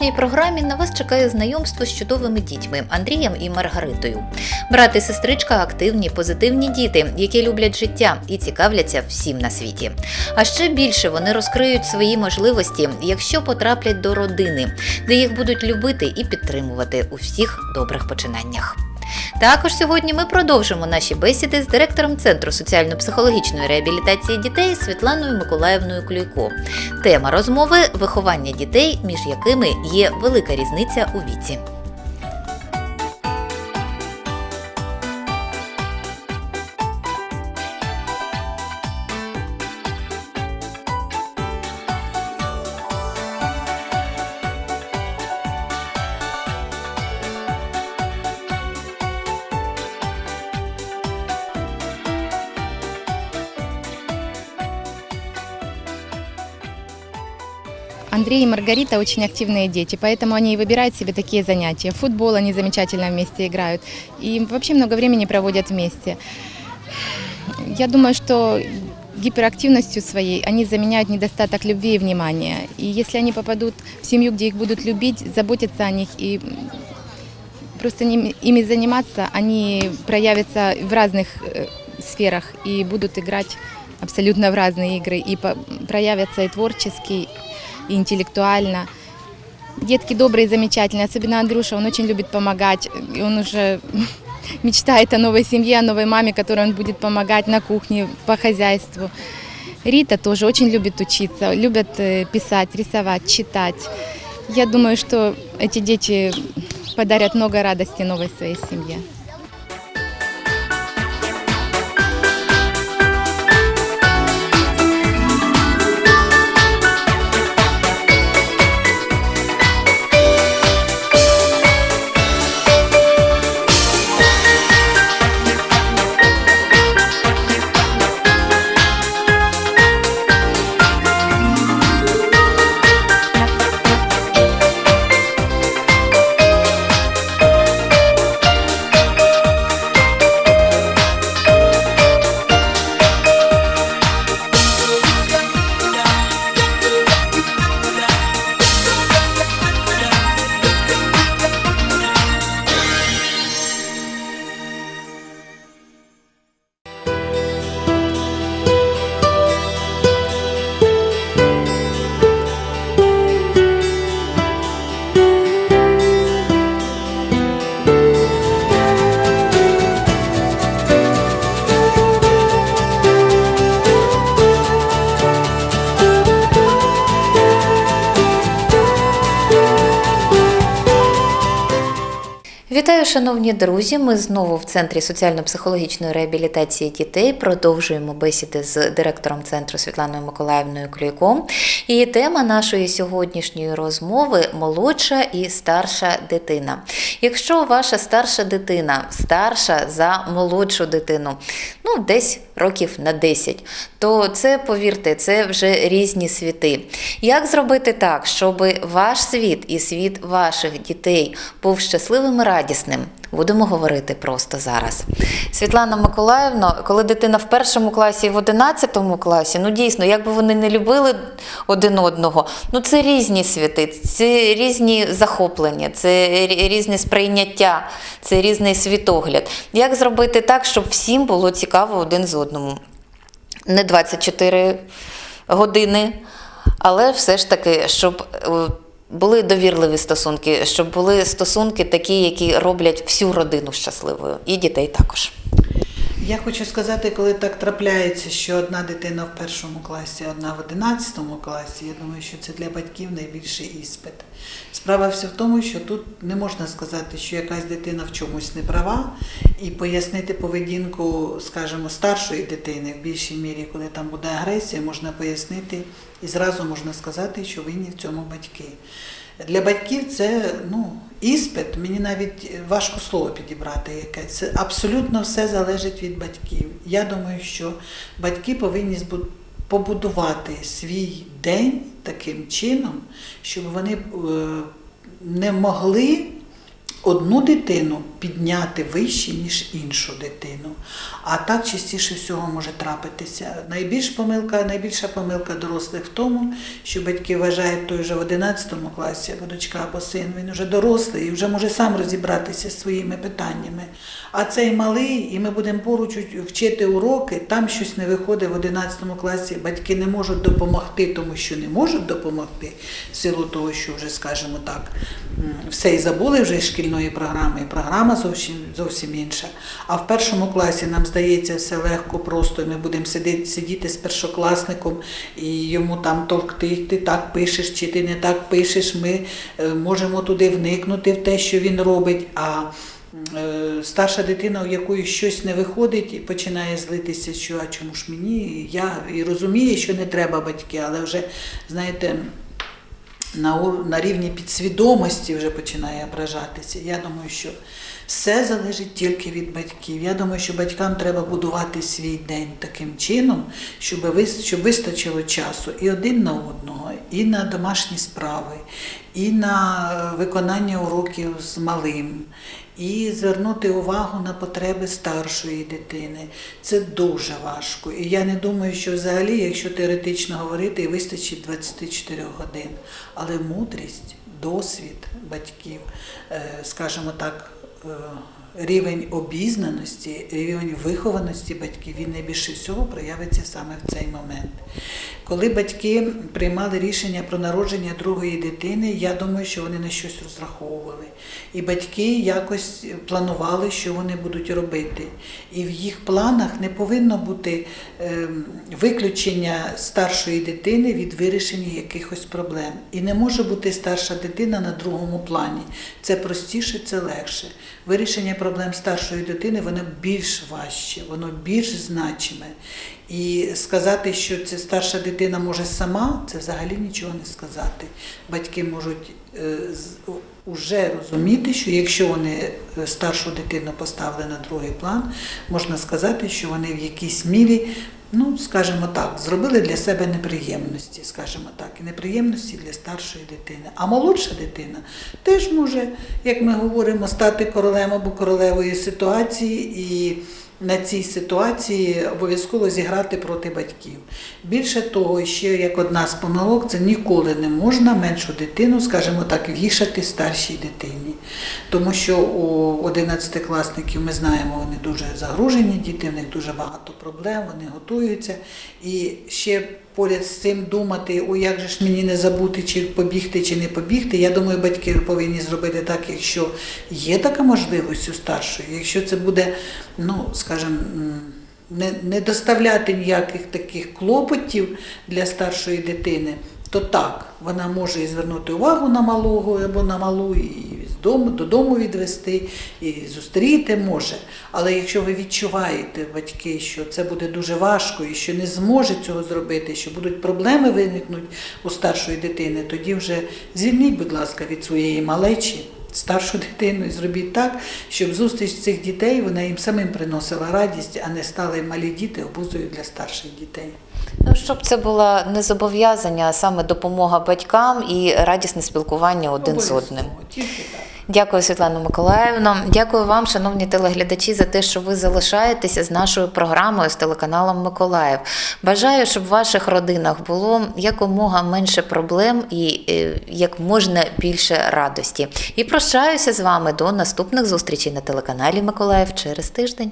Сьогоднішній програмі на вас чекає знайомство з чудовими дітьми Андрієм і Маргаритою. Брат і сестричка активні, позитивні діти, які люблять життя і цікавляться всім на світі. А ще більше вони розкриють свої можливості, якщо потраплять до родини, де їх будуть любити і підтримувати у всіх добрих починаннях. Також сьогодні ми продовжимо наші бесіди з директором Центру соціально-психологічної реабілітації дітей Світланою Миколаївною Клюйко. Тема розмови виховання дітей, між якими є велика різниця у віці. Андрей и Маргарита очень активные дети, поэтому они и выбирают себе такие занятия. В футбол они замечательно вместе играют и вообще много времени проводят вместе. Я думаю, что гиперактивностью своей они заменяют недостаток любви и внимания. И если они попадут в семью, где их будут любить, заботиться о них и просто ими заниматься, они проявятся в разных э, сферах и будут играть абсолютно в разные игры и проявятся и творчески, и интеллектуально. Детки добрые, замечательные, особенно Андрюша, он очень любит помогать, и он уже мечтает о новой семье, о новой маме, которой он будет помогать на кухне, по хозяйству. Рита тоже очень любит учиться, любят э, писать, рисовать, читать. Я думаю, что эти дети подарят много радости новой своей семье. Вітаю, шановні друзі! Ми знову в центрі соціально-психологічної реабілітації дітей продовжуємо бесіди з директором центру Світланою Миколаївною Клюйко. І тема нашої сьогоднішньої розмови молодша і старша дитина. Якщо ваша старша дитина старша за молодшу дитину, ну десь років на 10, то це, повірте, це вже різні світи. Як зробити так, щоб ваш світ і світ ваших дітей був щасливим і радісним? Будемо говорити просто зараз. Світлана Миколаївна, коли дитина в першому класі і в одинадцятому класі, ну дійсно, як би вони не любили один одного, ну це різні світи, це різні захоплення, це різне сприйняття, це різний світогляд. Як зробити так, щоб всім було цікаво один з одному? Не 24 години, але все ж таки, щоб е, були довірливі стосунки, щоб були стосунки такі, які роблять всю родину щасливою, і дітей також. Я хочу сказати, коли так трапляється, що одна дитина в першому класі, одна в одинадцятому класі, я думаю, що це для батьків найбільший іспит. Справа все в тому, що тут не можна сказати, що якась дитина в чомусь не права, і пояснити поведінку, скажімо, старшої дитини в більшій мірі, коли там буде агресія, можна пояснити і зразу можна сказати, що винні в цьому батьки. Для батьків це ну, іспит, мені навіть важко слово підібрати яке. Це абсолютно все залежить від батьків. Я думаю, що батьки повинні побудувати свій день таким чином, щоб вони е, не могли одну дитину підняти вище, ніж іншу дитину. А так частіше всього може трапитися. Найбільш помилка, найбільша помилка дорослих в тому, що батьки вважають той вже в 11 класі, або дочка, або син, він вже дорослий і вже може сам розібратися з своїми питаннями. А цей малий, і ми будемо поруч вчити уроки, там щось не виходить в 11 класі, батьки не можуть допомогти, тому що не можуть допомогти, в силу того, що вже, скажімо так, все і забули вже з шкільної програми, і програма зовсім, зовсім інша. А в першому класі нам здається все легко, просто і ми будемо сидіти, сидіти з першокласником і йому там товкти, ти так пишеш чи ти не так пишеш. Ми е, можемо туди вникнути в те, що він робить. А е, старша дитина, у якої щось не виходить, починає злитися, що а чому ж мені? Я і розуміє, що не треба батьки, але вже знаєте. На, на рівні підсвідомості вже починає ображатися. Я думаю, що все залежить тільки від батьків. Я думаю, що батькам треба будувати свій день таким чином, щоб, вис- щоб вистачило часу і один на одного, і на домашні справи, і на е, виконання уроків з малим, і звернути увагу на потреби старшої дитини. Це дуже важко. І я не думаю, що взагалі, якщо теоретично говорити, вистачить 24 годин. Але мудрість, досвід батьків, е, скажімо так, 呃 рівень обізнаності, рівень вихованості батьків, він найбільше всього проявиться саме в цей момент. Коли батьки приймали рішення про народження другої дитини, я думаю, що вони на щось розраховували. І батьки якось планували, що вони будуть робити. І в їх планах не повинно бути ем, виключення старшої дитини від вирішення якихось проблем. І не може бути старша дитина на другому плані. Це простіше, це легше. Вирішення проблем старшої дитини воно більш важче, воно більш значиме. І сказати, що це старша дитина може сама, це взагалі нічого не сказати. Батьки можуть вже розуміти, що якщо вони е, старшу дитину поставили на другий план, можна сказати, що вони в якійсь мірі, ну скажімо так, зробили для себе неприємності, скажімо так, і неприємності для старшої дитини. А молодша дитина теж може, як ми говоримо, стати королем або королевою ситуації і на цій ситуації обов'язково зіграти проти батьків. Більше того, ще як одна з помилок, це ніколи не можна меншу дитину, скажімо так, вішати старшій дитині. Тому що у 11-класників ми знаємо, вони дуже загружені діти, в них дуже багато проблем, вони готуються. І ще поряд з цим думати, о, як же ж мені не забути, чи побігти, чи не побігти. Я думаю, батьки повинні зробити так, якщо є така можливість у старшої, якщо це буде, ну, скажімо, не, не доставляти ніяких таких клопотів для старшої дитини, то так, вона може і звернути увагу на малого або на малу, і з дому, додому відвести, і зустріти може. Але якщо ви відчуваєте, батьки, що це буде дуже важко і що не зможе цього зробити, що будуть проблеми виникнуть у старшої дитини, тоді вже звільніть, будь ласка, від своєї малечі старшу дитину і зробіть так, щоб зустріч цих дітей вона їм самим приносила радість, а не стали малі діти обузою для старших дітей. Ну, щоб це була не зобов'язання, а саме допомога батькам і радісне спілкування один з одним. Тільки так. Дякую, Світлана Миколаївна. Дякую вам, шановні телеглядачі, за те, що ви залишаєтеся з нашою програмою з телеканалом Миколаїв. Бажаю, щоб в ваших родинах було якомога менше проблем і е, як можна більше радості. І прощаюся з вами до наступних зустрічей на телеканалі Миколаїв через тиждень.